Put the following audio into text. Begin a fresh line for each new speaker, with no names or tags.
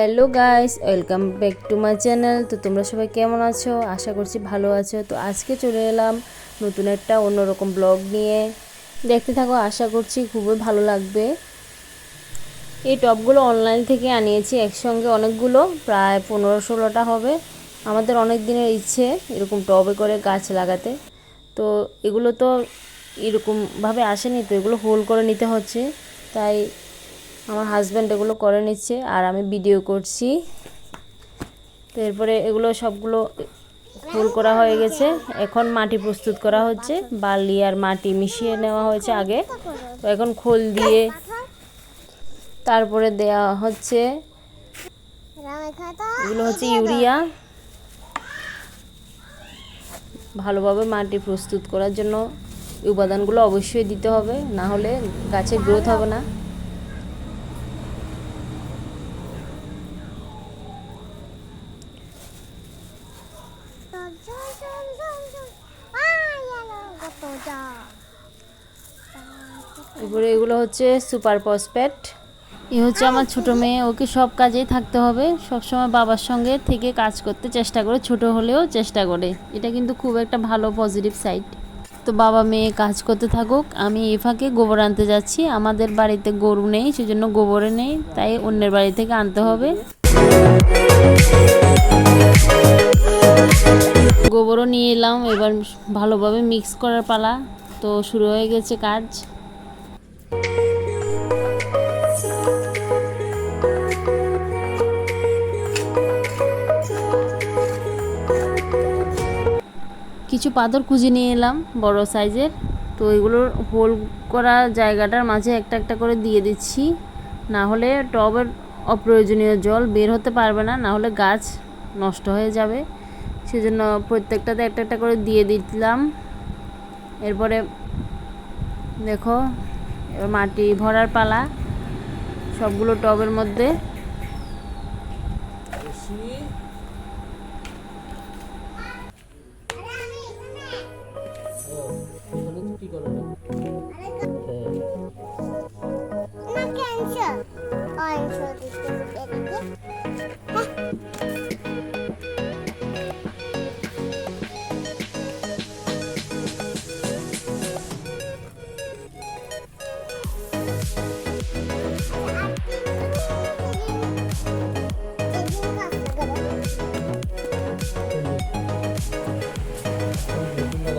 Hello guys welcome back to my channel তো তোমরা সবাই কেমন আছো? আশা করছি ভালো আছো। তো আজকে চলে এলাম নতুন একটা অন্যরকম ব্লগ নিয়ে। দেখতে থাকো, আশা করছি খুবই ভালো লাগবে। এই টপগুলো অনলাইন থেকে আনিয়েছি, একসঙ্গে অনেকগুলো, প্রায় পনেরো ষোলোটা হবে। আমাদের অনেক দিনের ইচ্ছে এরকম টবে করে গাছ লাগাতে। তো এগুলো তো এরকমভাবে আসেনি, তো এগুলো হোল করে নিতে হচ্ছে। তাই আমার হাজব্যান্ড এগুলো করে নিচ্ছে, আর আমি ভিডিও করছি। তো এরপরে এগুলো সবগুলো ফুল করা হয়ে গেছে। এখন মাটি প্রস্তুত করা হচ্ছে। বালি আর মাটি মিশিয়ে নেওয়া হয়েছে আগে। তো এখন খোল দিয়ে তারপরে দেয়া হচ্ছে। এগুলো হচ্ছে ইউরিয়া। ভালোভাবে মাটি প্রস্তুত করার জন্য উপাদানগুলো অবশ্যই দিতে হবে। না হলে গাছের গ্রোথ হবে না। এরপরে এগুলো হচ্ছে সুপার ফসফেট। এ হচ্ছে আমার ছোট মেয়ে, ওকে সব কাজেই থাকতে হবে। সবসময় বাবার সঙ্গে থেকে কাজ করতে চেষ্টা করে, ছোট হলেও চেষ্টা করে। এটা কিন্তু খুব একটা ভালো পজিটিভ সাইড তো বাবা মেয়ে কাজ করতে থাকুক, আমি এ ফাঁকে গোবর আনতে যাচ্ছি। আমাদের বাড়িতে গরু নেই, সেজন্য গোবরে নেই, তাই অন্যের বাড়ি থেকে আনতে হবে। গোবরও নিয়ে এলাম, এবার ভালোভাবে মিক্স করার পালা। তো শুরু হয়ে গেছে কাজ। কিছু পাথর খুঁজে নিয়ে এলাম বড় সাইজের। তো এগুলোর হোল করা জায়গাটার মাঝে একটা একটা করে দিয়ে দিচ্ছি। না হলে টবের অপ্রয়োজনীয় জল বের হতে পারবে না না হলে গাছ নষ্ট হয়ে যাবে। সেজন্য প্রত্যেকটাতে একটা একটা করে দিয়ে দিলাম। এরপরে দেখো মাটি ভরার পালা, সবগুলো টবের মধ্যে।